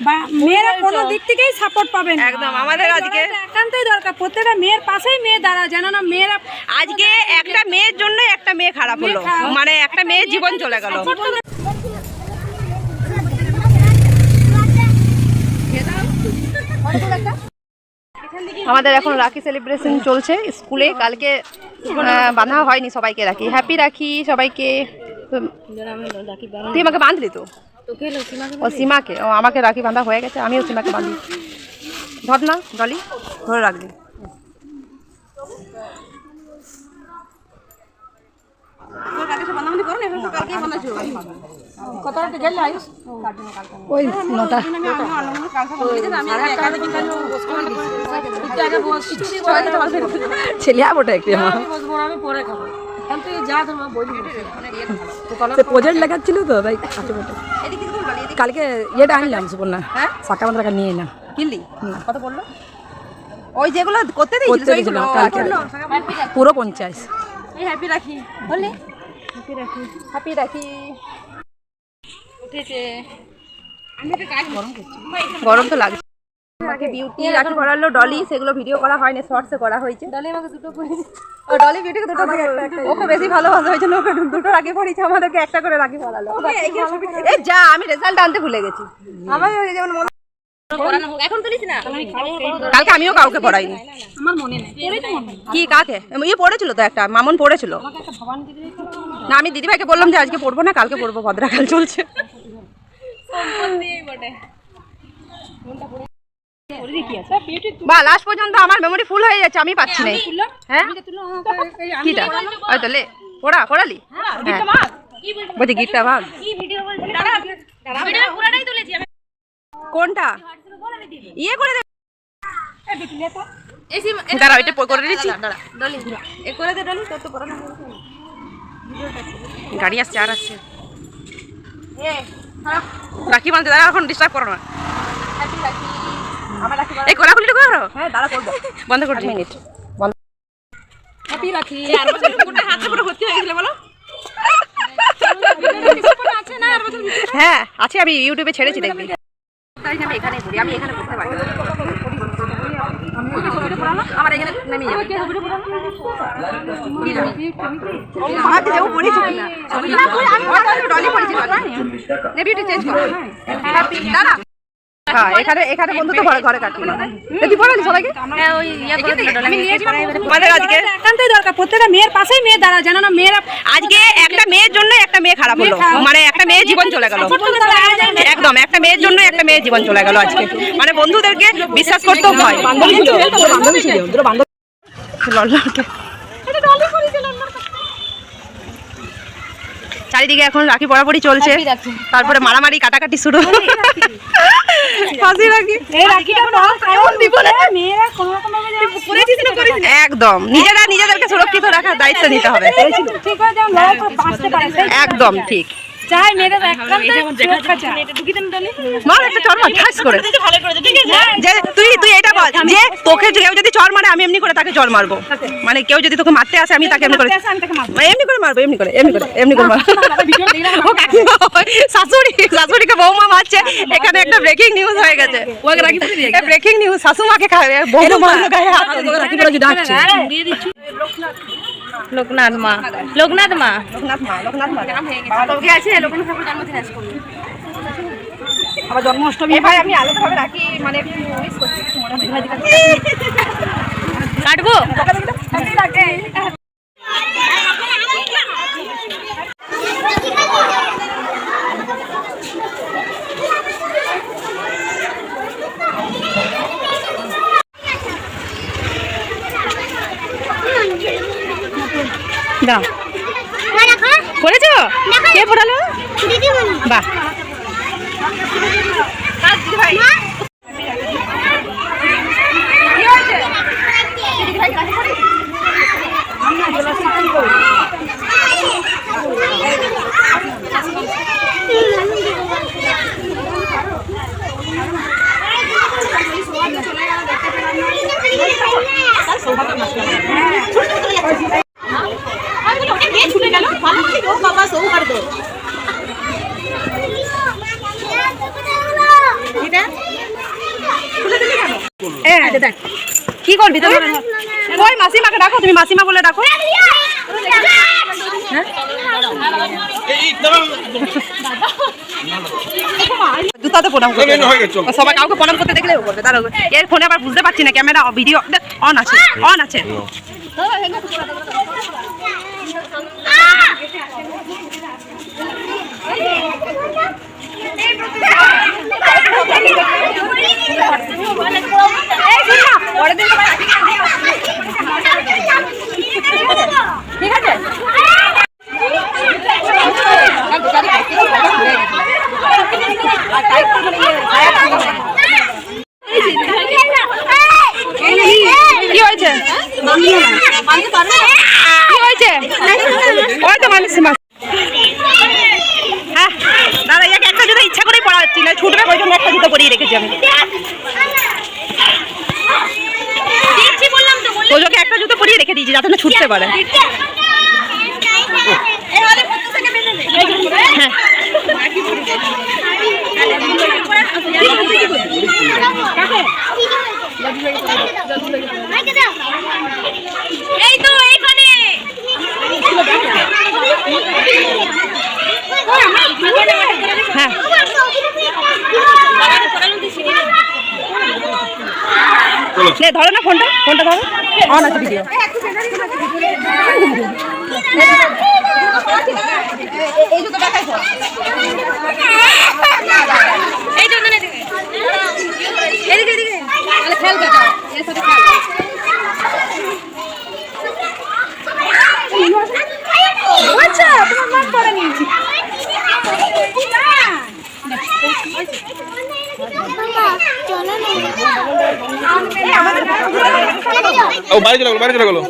বা মেয়েরা কোনো দিক থেকেই সাপোর্ট পাবে না। একদম, আমাদের আজকে- একান্তই দরকার প্রত্যেকটা মেয়ের পাশেই মেয়ে দাঁড়া যেন না মেয়েরা আজকে একটা মেয়ের জন্য একটা মেয়ে খারাপ হলো। মানে একটা মেয়ের জীবন চলে গেল। আমাদের এখন রাখি সেলিব্রেশন চলছে স্কুলে। কালকে বাঁধা হয়নি সবাইকে রাখি। হ্যাপি রাখি সবাইকে। তুই আমাকে বাঁধলি তো? ও সীমাকে ও আমাকে রাখি বাঁধা হয়ে গেছে আমিও সীমাকে বাঁধি। ধর না ডলি ধরে রাখবি। ওই নটা। ছেলে ওটা একটু আমার। প্রজেক্ট লেখাচ্ছিল তো আছে বটে কালকে ইয়েটা আনলাম সুপর্ণা। হ্যাঁ? শাখা মাত্রা টাকা নিয়ে এলাম। কিনলি কত পড়ল ওই যেগুলো করতে দিয়েছিস কালকে। পুরো পঞ্চাশ। হ্যাপি রাখি। বললি? হ্যাপি রাখি। হ্যাপি রাখি। উঠেছে। গরম তো লাগছে। আমাকে বিউটি রাখি পড়ালো ডলি সেগুলো ভিডিও করা হয়নি শর্টসে করা হয়েছে। ডলি আমাকে দুটো ডলি বিউটিকে দুটো ওকে বেশি ভালোবাসা হয়েছে ওকে দুটো রাখি পড়িয়েছে আমাদেরকে একটা করে রাখি পড়ালো। এই যা আমি রেজাল্ট আনতে ভুলে গেছি। আমার যেমন মনে কালকে আমিও কাউকে পড়াইনি। আমার মনে নেই। কি কাকে? ইয়ে পড়েছিল তো একটা মামন পড়েছিল। না আমি দিদিভাইকে বললাম যে আজকে পড়ব না কালকে পড়ব ভদ্রাকাল চলছে। বা লাস্ট পর্যন্ত আমার মেমোরি ফুল হয়ে যাচ্ছে আমি পাচ্ছি না হ্যাঁ? কিটা? ওই লে পড়া পড়ালি? হ্যাঁ বলছি ভাগ। কোনটা? ইয়ে করে দে। দাঁড়া করে গাড়ি আসছে আর আসছে। রাখি বাঁধতে দাঁড়া এখন ডিস্টার্ব করো না। এই কোলাকুলিটা করো হ্যাঁ দাঁড়া করব বন্ধ করছি মিনিট বন্ধ হ্যাপি রাখি হাতে পুরো ভর্তি হয়ে গেছিল বলো হ্যাঁ আছে আমি ইউটিউবে ছেড়েছি দেখবি তাই আমি এখানে করি আমি এখানে করতে পারি আমার এখানে নামিয়ে যাবে আমাকে যাব পড়েছি কিনা ডলি পড়েছি নেবিউটি চেঞ্জ করো হ্যাপি দাঁড়া হ্যাঁ এখানে এখানে বন্ধু তো ঘরে ঘরে কাটবো না তুই পড়ালি সবাইকে? আমাদের আজকে একান্তই দরকার প্রত্যেকটা মেয়ের পাশেই মেয়ে দাঁড়া না মেয়েরা আজকে একটা মেয়ের জন্য একটা মেয়ে খারাপ হলো। মানে একটা মেয়ের জীবন চলে গেল। একদম একটা মেয়ের জন্য একটা মেয়ের জীবন চলে গেল আজকে। মানে বন্ধুদেরকে বিশ্বাস করতেও ভয় বান্ধবী ছিল দুটো বান্ধবী ছিল দুটো বান্ধবী লল্লাকে চারিদিকে এখন রাখি বরাবরই চলছে। তারপরে মারামারি কাটাকাটি শুরু। একদম। নিজেরা নিজেদেরকে সুরক্ষিত রাখার দায়িত্ব নিতে হবে। একদম ঠিক। চাই চাই মার একটা চর মার ঠাস করে। তুই তুই এটা বল যে তোকে কেউ যদি চর মারে আমি এমনি করে তাকে চর মারবো। মানে কেউ যদি তোকে মারতে আসে আমি তাকে এমনি করে মারবো। এমনি করে মারবো এমনি করে এমনি করে এমনি মারবো। শাশুড়ি শাশুড়িকে বৌমা মারছে। এখানে একটা ব্রেকিং নিউজ হয়ে গেছে। ব্রেকিং নিউজ শাশুমাকে খাবে বৌমা গায়ে হাত। ডাকছে লোকনাথ মা। লোকনাথ মা? লোকনাথ মা লোকনাথ মা। বাবা আছে লোকনাথ ঠাকুর জন্মদিন আজকে আবার জন্মাষ্টমী। ভাই আমি আলাদাভাবে রাখি মানে। কাটবো? দাও। পড়েছো কে পড়ালো বাহ। এটা কি করবি? তুমি ওই মাসিমাকে ডাকো তুমি মাসিমা বলে ডাকো। জুতাতে প্রণাম করবে সবাই কাউকে প্রণাম করতে দেখলে করবে। তার এর ফোনে আবার বুঝতে পারছি না ক্যামেরা ভিডিও অন আছে অন আছে কি হয়েছে কি হয়েছে ওই তো মানুষ মাস হ্যাঁ দাদা ইয়াকে একটা জুতো ইচ্ছা করেই ছুটবে ওই জন্য একটা জুতো পরিয়ে রেখেছি আমি? ওজোকে একটা জুতো পরিয়ে রেখে দিয়েছি যাতে না ছুটতে পারে। হ্যাঁ এই তো এইখানে হ্যাঁ নে ধরো না ফোনটা ফোনটা ধরো। অন আছে ভিডিও এই তো এদিকে এদিকে এদিকে আচ্ছা তোমার মন পড়েনি ও বাড়ি চলে গেলো বাড়ি চলে গেলো।